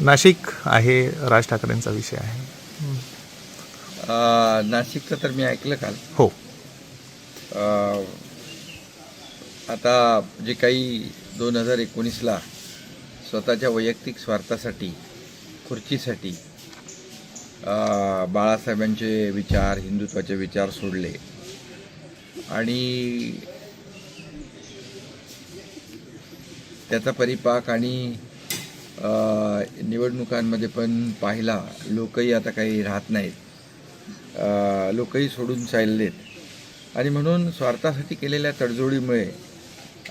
नाशिक आहे राज ठाकरेंचा विषय आहे. अ, नाशिकचं तर मी ऐकलं काल. हो. अ, आता जे काही दोन हजार एकोणीसला स्वतःच्या वैयक्तिक स्वार्थासाठी खुर्चीसाठी अ, बाळासाहेबांचे विचार हिंदुत्वाचे विचार सोडले. आणि त्याचा परिपाक आणि निवडणुकांमध्ये पण पाहिला लोकही आता काही राहत नाहीत. लोकही सोडून चाललेत. आणि म्हणून स्वार्थासाठी केलेल्या तडजोडीमुळे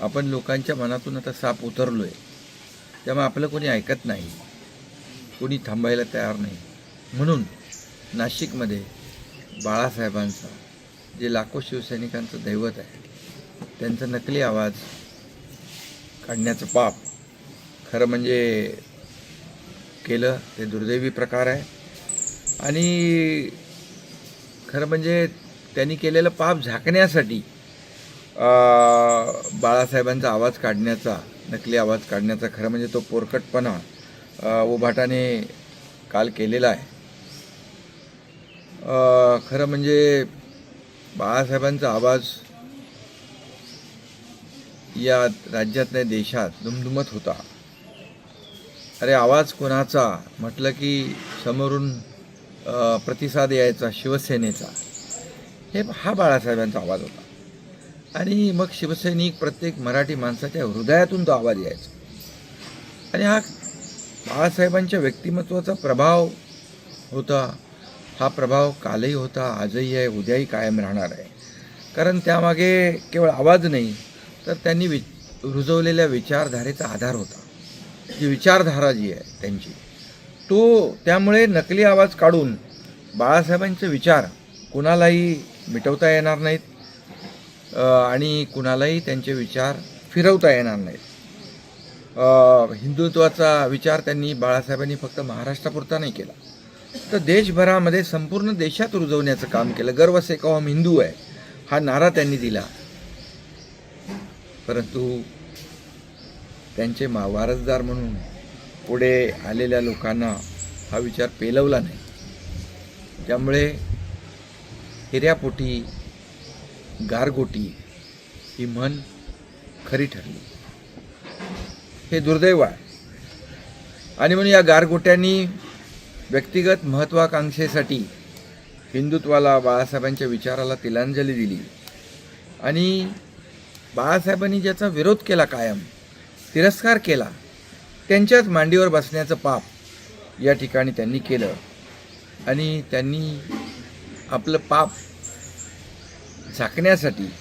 आपण लोकांच्या मनातून आता साप उतरलो आहे त्यामुळे आपलं कोणी ऐकत नाही. कोणी थांबायला तयार नाही. म्हणून नाशिकमध्ये बाळासाहेबांचा जे लाखो शिवसैनिकांचं दैवत आहे त्यांचा नकली आवाज काढण्याचं पाप खरं म्हणजे केलं ते दुर्दैवी प्रकार आहे. आणि खरं म्हणजे त्यांनी केलेलं पाप झाकण्यासाठी बाळासाहेबांचा आवाज काढण्याचा नकली आवाज काढण्याचा खरं म्हणजे तो पोरकटपणा उभाटाने काल केलेला आहे. खरं म्हणजे बाळासाहेबांचा आवाज या राज्यात नाही देशात दुमदुमत होता. अरे आवाज कोणाचा? म्हटलं की समोरून प्रतिसाद यायचा शिवसेनेचा. हे हा बाळासाहेबांचा आवाज होता. आणि मग शिवसैनिक प्रत्येक मराठी माणसाच्या हृदयातून तो आवाज यायचा. आणि हा बाळासाहेबांच्या व्यक्तिमत्वाचा प्रभाव होता. हा प्रभाव कालही होता आजही आहे उद्याही कायम राहणार आहे. कारण त्यामागे केवळ आवाज नाही तर त्यांनी वि रुजवलेल्या विचारधारेचा आधार होता. जी विचारधारा जी आहे त्यांची तो त्यामुळे नकली आवाज काढून बाळासाहेबांचे विचार कुणालाही मिटवता येणार नाहीत आणि कुणालाही त्यांचे विचार फिरवता येणार नाहीत. हिंदुत्वाचा विचार त्यांनी बाळासाहेबांनी फक्त महाराष्ट्रापुरता नाही केला. तर देशभरामध्ये संपूर्ण देशात रुजवण्याचं काम केलं. गर्व से हम हिंदू आहे हा नारा त्यांनी दिला. परंतु त्यांचे मा वारसदार म्हणून पुढे आलेल्या लोकांना हा विचार पेलवला नाही. त्यामुळे हिऱ्यापोटी गारगोटी ही म्हण खरी ठरली. हे दुर्दैव आहे. आणि म्हणून या गारगोट्यांनी व्यक्तिगत महत्त्वाकांक्षेसाठी हिंदुत्वाला बाळासाहेबांच्या विचाराला तिलांजली दिली. आणि बाळासाहेबांनी ज्याचा विरोध केला कायम तिरस्कार केला. त्यांच्याच मांडीवर बसण्याचं पाप या ठिकाणी त्यांनी केलं. आणि त्यांनी आपलं पाप झाकण्यासाठी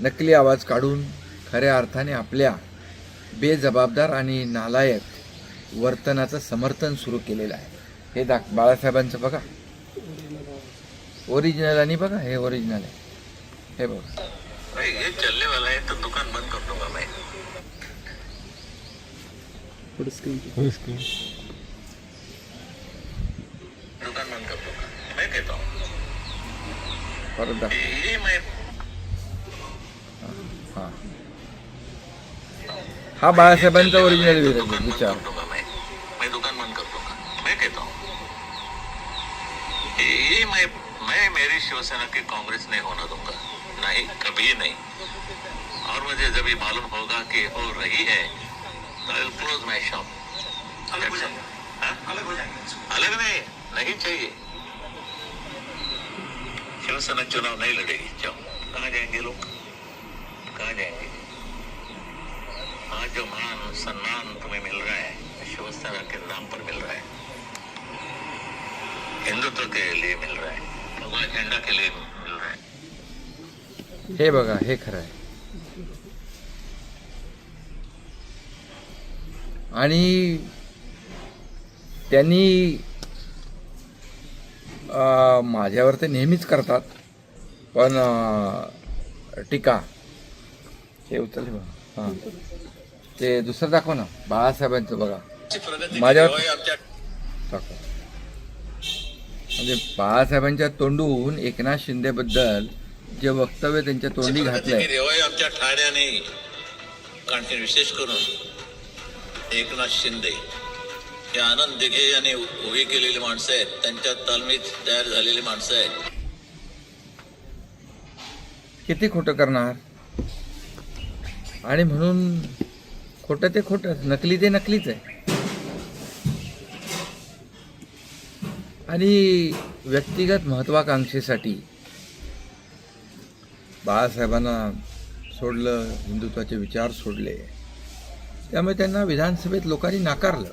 नकली आवाज काढून खऱ्या अर्थाने आपल्या बेजबाबदार आणि नालायक वर्तनाचं समर्थन सुरू केलेलं आहे. हे दाख बाळासाहेबांचं बघा. ओरिजिनल आणि बघा हे ओरिजिनल आहे. हे बघा. भाई ये चलने वाला दुकान बंद कर दूँगा मैं पुढे स्क्रीन दुकान बंद कर दूँगा मैं कहता हूँ ये मैं हाँ हा बाळासाहेबांचा ओरिजिनल विचार मैं मैं दुकान बंद कर दूँगा मैं कहता हूँ ये ये मैं मैं मेरी शिवसेना की कांग्रेस नहीं होना दूँगा नहीं कभी नहीं और मुझे जब ये मालूम होगा कि हो रही है तो आई क्लोज माई शॉप अलग हो जाएँगे। अलग हो जाएँगे अलग नहीं नहीं चाहिए। शिवसेना चुनाव नहीं लड़ेगी जाओ। कहाँ जाएँगे लोग? कहाँ जाएँगे? आज जो मान सम्मान तुम्हें मिल रहा है शिवसेना के नाम पर मिल रहा है। हिंदुत्व के लिए मिल रहा है। भगवान झंडा के लिए मिल रहा है। हे बघा हे खरं आहे। आणि त्यांनी माझ्यावर ते नेहमीच करतात. पण टीका. हे उचलले बघा हां. ते दुसरं दाखव ना. बाळासाहेबांचं बघा. माझ्यावर दाखव. म्हणजे बाळासाहेबांच्या तोंडून एकनाथ शिंदेबद्दल जे वक्तव्य त्यांच्या तोंडी घातलंय. आमच्या ठाण्याने विशेष करून एकनाथ शिंदे हे आनंद दिघे यांनी उभी केलेली माणसं आहेत. त्यांच्या तालमीत तयार झालेली माणसं आहेत. किती खोटं करणार? आणि म्हणून खोटं ते खोटं नकली ते नकलीच आहे. आणि व्यक्तिगत महत्वाकांक्षेसाठी बाळासाहेबांना सोडलं हिंदुत्वाचे विचार सोडले. त्यामुळे त्यांना विधानसभेत लोकांनी नाकारलं.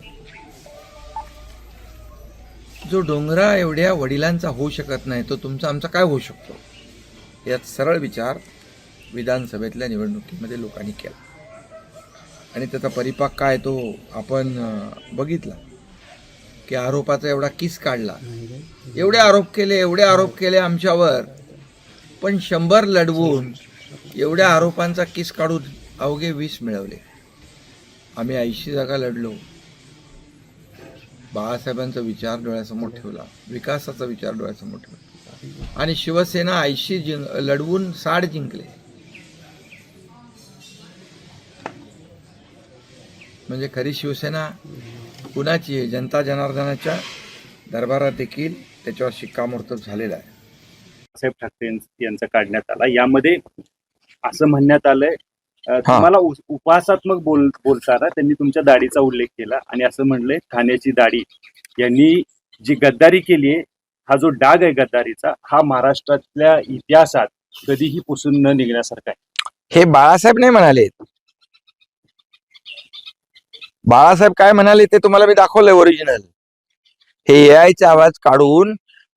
जो डोंगरा एवढ्या वडिलांचा होऊ शकत नाही तो तुमचा आमचा काय होऊ शकतो? यात सरळ विचार विधानसभेतल्या निवडणुकीमध्ये लोकांनी केला. आणि त्याचा परिपाक काय तो आपण बघितला. की आरोपाचा एवढा किस काढला. एवढे आरोप केले एवढे आरोप केले आमच्यावर. पण शंभर लढवून एवढ्या आरोपांचा किस काढून अवघे वीस मिळवले. आम्ही ऐंशी जागा लढलो. बाळासाहेबांचा विचार डोळ्यासमोर ठेवला. विकासाचा विचार डोळ्यासमोर ठेवला. आणि शिवसेना ऐंशी जिंक लढवून साठ जिंकले. म्हणजे खरी शिवसेना कुणाची आहे? जनता जनार्दनाच्या दरबारात देखील त्याच्यावर शिक्कामोर्तब झालेला आहे. साहेब ठाकरे यांच- काढण्यात आला. यामध्ये असं म्हणण्यात आलंय तुम्हाला उ- उपहासात्मक बोल बोलताना त्यांनी तुमच्या दाढीचा उल्लेख केला आणि असं म्हणलंय ठाण्याची दाढी. यांनी जी गद्दारी केली आहे हा जो डाग आहे गद्दारीचा हा महाराष्ट्रातल्या इतिहासात कधीही पुसून न निघण्यासारखा आहे. हे बाळासाहेब नाही म्हणाले. बाळासाहेब काय म्हणाले ते तुम्हाला मी दाखवलंय ओरिजिनल हे AI चा आवाज काढून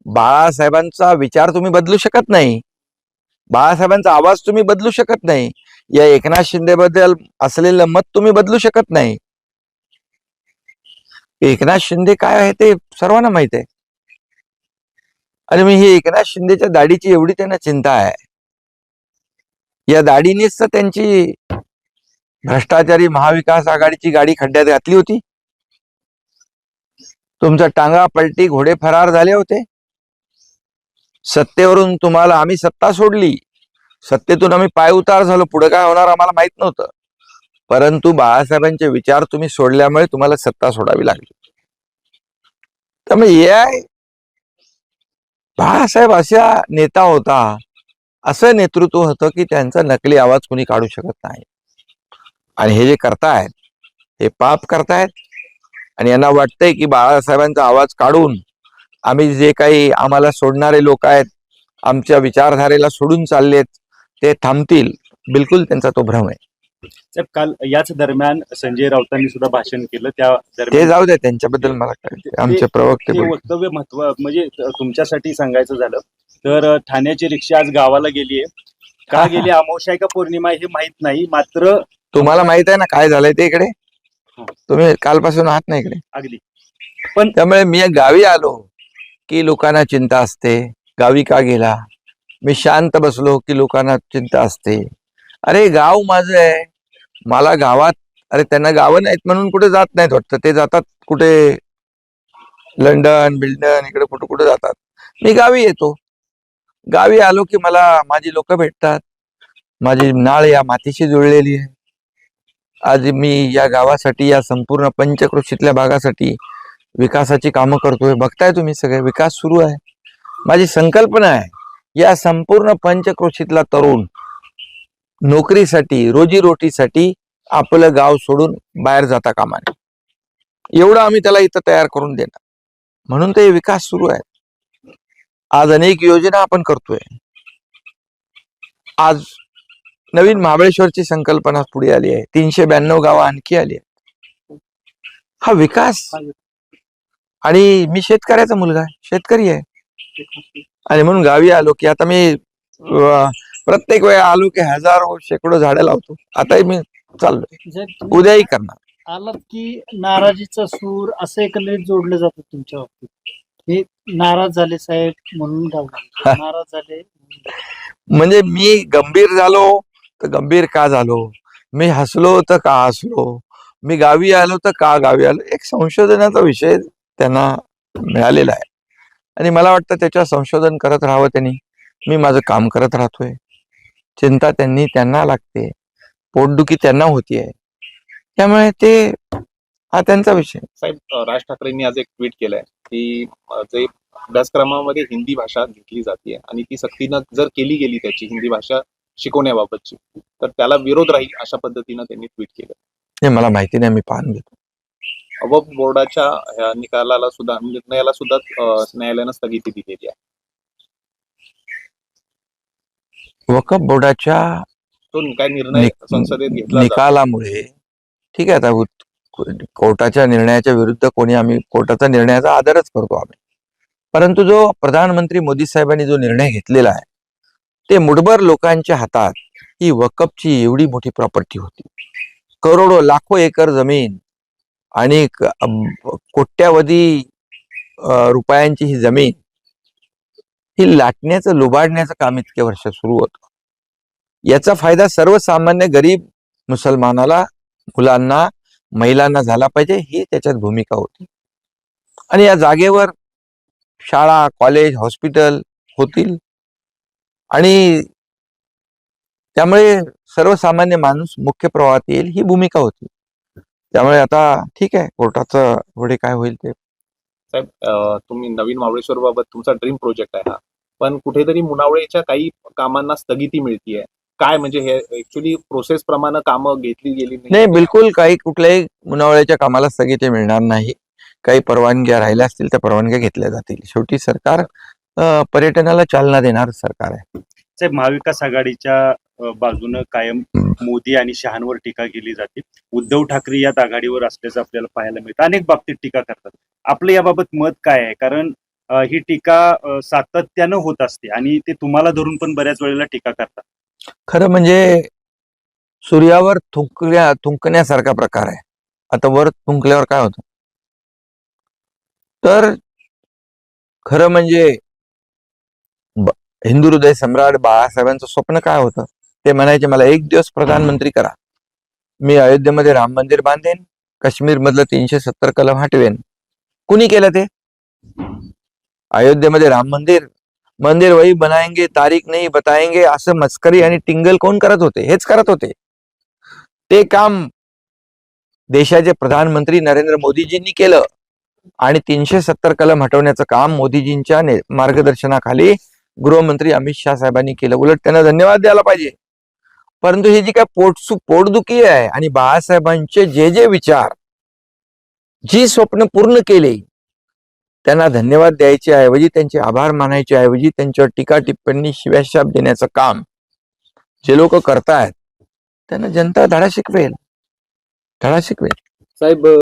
बाळासाहेबांचा विचार तुम्ही बदलू शकत नाही. बाळासाहेबांचा आवाज तुम्ही बदलू शकत नाही. या एकनाथ शिंदे बद्दल असलेलं मत तुम्ही बदलू शकत नाही. एकनाथ शिंदे काय आहे ते सर्वांना माहीत आहे. आणि मी ही एकनाथ शिंदेच्या दाढीची एवढी त्यांना चिंता आहे. या दाढीनेच तर त्यांची भ्रष्टाचारी महाविकास आघाडीची गाडी खड्ड्यात घातली होती. तुमचा टांगा पलटी घोडे फरार झाले होते. सत्तेवरून तुम्हाला आम्ही सत्ता सोडली. सत्तेतून आम्ही पाय उतार झालो. पुढे काय होणार आम्हाला माहीत नव्हतं. परंतु बाळासाहेबांचे विचार तुम्ही सोडल्यामुळे तुम्हाला सत्ता सोडावी लागली. त्यामुळे हे बाळासाहेब असा नेता होता असं नेतृत्व होतं की त्यांचा नकली आवाज कोणी काढू शकत नाही. आणि हे जे करतायत हे पाप करतायत आणि यांना वाटतंय की बाळासाहेबांचा आवाज काढून आम्ही जे काही आम्हाला सोडणारे लोक आहेत आमच्या विचारधारेला सोडून चाललेत ते थांबतील. बिलकुल त्यांचा तो भ्रम आहे. साहेब काल याच दरम्यान संजय राऊतांनी सुद्धा भाषण केलं. त्या ते जाऊ दे त्यांच्याबद्दल मला आमचे प्रवक्ते. वक्तव्य महत्त्व म्हणजे तुमच्यासाठी सांगायचं झालं तर ठाण्याची रिक्षा आज गावाला गेली आहे. का गेली अमावस्या आहे का पौर्णिमा आहे हे माहीत नाही. मात्र तुम्हाला माहीत आहे ना काय झालंय ते इकडे. तुम्ही कालपासून आहात ना इकडे? अगदी. त्यामुळे मी गावी आलो की लोकांना चिंता असते. गावी का गेला? मी शांत बसलो की लोकांना चिंता असते. अरे गाव माझं आहे. मला गावात अरे त्यांना गावं नाहीत म्हणून कुठे जात नाहीत वाटतं. ते जातात कुठे लंडन बिल्डन इकडे कुठे कुठे जातात. मी गावी येतो. गावी आलो की मला माझी लोक भेटतात. माझी नाळ या मातीशी जुळलेली आहे. आज मी या गावासाठी या संपूर्ण पंचक्रोशीतल्या भागासाठी विकासाची कामं करतोय. बघताय तुम्ही सगळे विकास सुरू आहे. माझी संकल्पना आहे. या संपूर्ण पंचक्रोशीतला तरुण नोकरीसाठी रोजीरोटीसाठी आपलं गाव सोडून बाहेर जाता कामा नये. एवढं आम्ही त्याला इथं तयार करून देणार. म्हणून ते विकास सुरू आहे. आज अनेक योजना आपण करतोय. आज नवीन महाबळेश्वरची संकल्पना पुढे आली आहे. तीनशे ब्याण्णव गावं आणखी आली आहेत. हा विकास. आणि मी शेतकऱ्याचा मुलगा आहे. शेतकरी आहे. आणि म्हणून गावी आलो की आता मी प्रत्येक वेळा आलो की हजारो शेकडो झाडं लावतो. आताही मी चाललोय. उद्याही करणार. आलात की नाराजीचा सूर असं एकंदरीत जोडलं जातं तुमच्या बाबतीत? हे नाराज झाले साहेब म्हणून नाराज झाले म्हणजे मी गंभीर झालो तर गंभीर का झालो? मी हसलो तर का हसलो? मी गावी आलो तर का गावी आलो? एक संशोधनाचा विषय त्यांना मिळालेला आहे. आणि मला वाटतं त्याच्यावर संशोधन करत राहावं त्यांनी. मी माझं काम करत राहतोय. चिंता त्यांनी त्यांना लागते. पोटदुखी त्यांना होतीये. त्यामुळे ते हा त्यांचा विषय. साहेब राज ठाकरेंनी आज एक ट्विट केलंय की जे अभ्यासक्रमामध्ये हिंदी भाषा घेतली जाते आणि ती सक्तीनं जर केली गेली त्याची हिंदी भाषा शिकवण्याबाबतची तर त्याला विरोध राहील अशा पद्धतीनं त्यांनी ट्विट केलं हे मला माहिती नाही मी पाहून घेतो. वक्फ बोर्डाच्या निकालाला सुद्धा निर्णयाला सुद्धा न्यायालयानं स्थगिती दिलेली आहे. वकफ बोर्डाच्या तो काय निर्णय संसदेत घेतला निकालामुळे ठीक आहे आता कोर्टाच्या निर्णयाच्या विरुद्ध कोणी आम्ही कोर्टाचा निर्णयाचा आदरच करतो आम्ही. परंतु जो प्रधानमंत्री मोदी साहेबांनी जो निर्णय घेतलेला आहे ते मुठभर लोकांच्या हातात ही वकफची एवढी मोठी प्रॉपर्टी होती. करोडो लाखो एकर जमीन आणि कोट्यावधी रुपयांची ही जमीन ही लाटण्याचं लुबाडण्याचं काम इतक्या वर्ष सुरू होतं. याचा फायदा सर्वसामान्य गरीब मुसलमानाला मुलांना महिलांना झाला पाहिजे ही त्याच्यात भूमिका होती. आणि या जागेवर शाळा कॉलेज हॉस्पिटल होतील. आणि त्यामुळे सर्वसामान्य माणूस मुख्य प्रवाहात येईल ही भूमिका होती. त्यामुळे आता ठीक आहे कोर्टाचं पुढे काय होईल ते. साहेब तुम्ही नवीन महाबळेश्वर बाबत तुमचा ड्रीम प्रोजेक्ट आहे हा. पण कुठेतरी मुनावळेच्या काही कामांना स्थगिती मिळतीये. काय म्हणजे हे ऍक्च्युली प्रोसेस प्रमाणे कामं घेतली गेली नाही. बिलकुल काही कुठल्याही मुनावळ्याच्या कामाला स्थगिती मिळणार नाही. काही परवानग्या राहिल्या असतील त्या परवानग्या घेतल्या जातील. शेवटी सरकार पर्यटनाला चालना देणार सरकार आहे. साहेब महाविकास आघाडीच्या बाजूनं कायम मोदी आणि शहांवर टीका केली जाते. उद्धव ठाकरे यात आघाडीवर असल्याचं आपल्याला पाहायला मिळतं. अनेक बाबतीत टीका करतात. आपलं याबाबत मत काय आहे? कारण ही टीका सातत्यानं होत असते आणि ते तुम्हाला धरून पण बऱ्याच वेळेला टीका करतात. खरं म्हणजे सूर्यावर थुंकल्या थुंकण्यासारखा प्रकार आहे. आता वर थुंकल्यावर काय होतं? तर खरं म्हणजे हिंदू हृदय सम्राट बाळासाहेबांचं स्वप्न काय होतं? ते म्हणायचे मला एक दिवस प्रधानमंत्री करा. मी अयोध्येमध्ये राम मंदिर बांधेन काश्मीर मधलं तीनशे सत्तर कलम हटवेन. कुणी केलं ते? अयोध्येमध्ये राम मंदिर. मंदिर वही बनाएंगे तारीख नाही बताएंगे असं मस्करी आणि टिंगल कोण करत होते? हेच करत होते. ते काम देशाचे प्रधानमंत्री नरेंद्र मोदीजींनी केलं. आणि तीनशे सत्तर कलम हटवण्याचं काम मोदीजींच्या ने- मार्गदर्शनाखाली गृहमंत्री अमित शाह साहेबांनी केलं. उलट त्यांना धन्यवाद द्यायला पाहिजे. परंतु ही जी काय पोटसू पोटदुखी आहे आणि बाळासाहेबांचे जे जे विचार जी स्वप्न पूर्ण केले त्यांना धन्यवाद द्यायचे ऐवजी त्यांचे आभार मानायचे ऐवजी त्यांच्यावर टीका टिप्पणी शिव्याशाप देण्याचं काम जे लोक करतायत त्यांना जनता धडा शिकवेल. धडा शिकवेल. साहेब